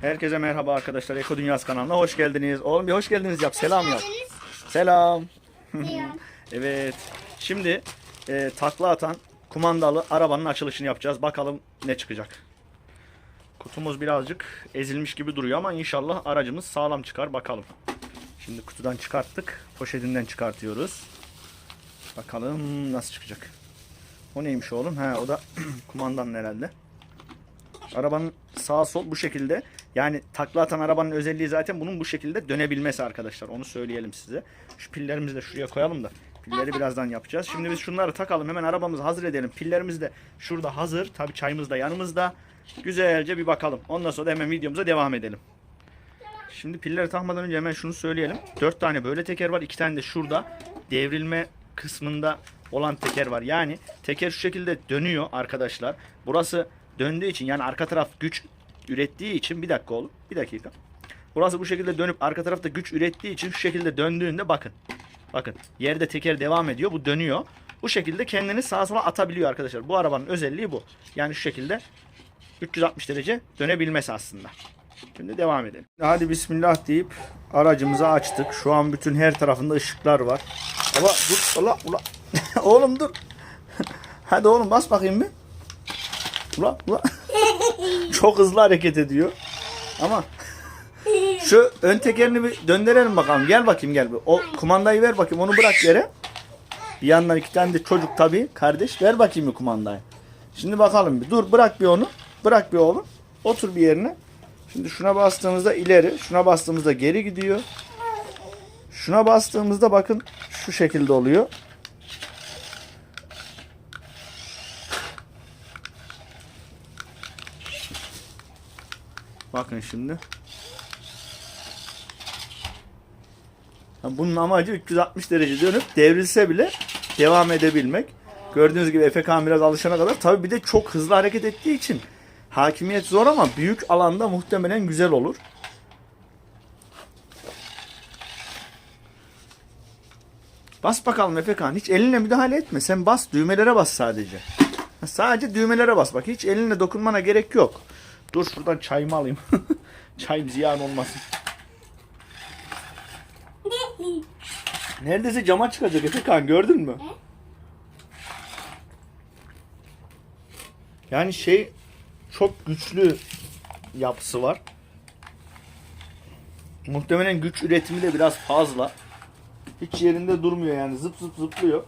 Herkese merhaba arkadaşlar. Eko Dünyası kanalına hoş geldiniz. Oğlum bir hoş geldiniz yap. Selam yap. Selam. Evet. Şimdi e, takla atan kumandalı arabanın açılışını yapacağız. Bakalım ne çıkacak. Kutumuz birazcık ezilmiş gibi duruyor ama inşallah aracımız sağlam çıkar. Bakalım. Şimdi kutudan çıkarttık. Poşetinden çıkartıyoruz. Bakalım nasıl çıkacak. O neymiş oğlum? Ha o da kumandanın herhalde. Arabanın sağ sol bu şekilde. Yani takla atan arabanın özelliği zaten bunun bu şekilde dönebilmesi arkadaşlar. Onu söyleyelim size. Şu pillerimizi de şuraya koyalım da. Pilleri birazdan yapacağız. Şimdi biz şunları takalım. Hemen arabamızı hazır edelim. Pillerimiz de şurada hazır. Tabi çayımız da yanımızda. Güzelce bir bakalım. Ondan sonra da hemen videomuza devam edelim. Şimdi pilleri takmadan önce hemen şunu söyleyelim. 4 tane böyle teker var. 2 tane de şurada devrilme kısmında olan teker var. Yani teker şu şekilde dönüyor arkadaşlar. Burası döndüğü için yani arka taraf güç ürettiği için bir dakika oğlum. Bir dakika. Burası bu şekilde dönüp arka tarafta güç ürettiği için şu şekilde döndüğünde bakın. Bakın yerde teker devam ediyor. Bu dönüyor. Bu şekilde kendini sağa sola atabiliyor arkadaşlar. Bu arabanın özelliği bu. Yani şu şekilde 360 derece dönebilmesi aslında. Şimdi devam edelim. Hadi bismillah deyip aracımızı açtık. Şu an bütün her tarafında ışıklar var. Ama dur ula ula. oğlum dur. Hadi oğlum bas bakayım bir. Ula ula. Çok hızlı hareket ediyor. Ama şu ön tekerini bir döndürelim bakalım. Gel bakayım gel. O kumandayı ver bakayım. Onu bırak yere. Bir yandan iki tane de çocuk tabii. Kardeş ver bakayım bir kumandayı. Şimdi bakalım bir. Dur bırak bir onu. Bırak bir oğlum. Otur bir yerine. Şimdi şuna bastığımızda ileri, şuna bastığımızda geri gidiyor. Şuna bastığımızda bakın şu şekilde oluyor. Bakın şimdi. Bunun amacı 360 derece dönüp devrilse bile devam edebilmek. Gördüğünüz gibi Efekan biraz alışana kadar tabi bir de çok hızlı hareket ettiği için hakimiyet zor ama büyük alanda muhtemelen güzel olur. Bas bakalım Efekan. Hiç elinle müdahale etme. Sen bas. Düğmelere bas sadece. Sadece düğmelere bas. Bak hiç elinle dokunmana gerek yok. Dur şuradan çayımı alayım. Çayım ziyan olmasın. Neredeyse cama çıkacak Efekan gördün mü? Yani şey çok güçlü yapısı var. Muhtemelen güç üretimi de biraz fazla. Hiç yerinde durmuyor yani zıp zıp zıplıyor.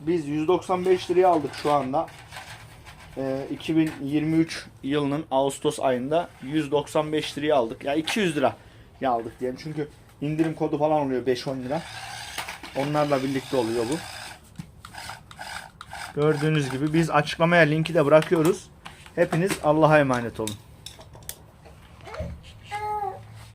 Biz 195 liraya aldık şu anda. Ee, 2023 yılının Ağustos ayında 195 liraya aldık. Ya 200 lira aldık diyelim. Çünkü indirim kodu falan oluyor 5-10 lira. Onlarla birlikte oluyor bu. Gördüğünüz gibi biz açıklamaya linki de bırakıyoruz. Hepiniz Allah'a emanet olun.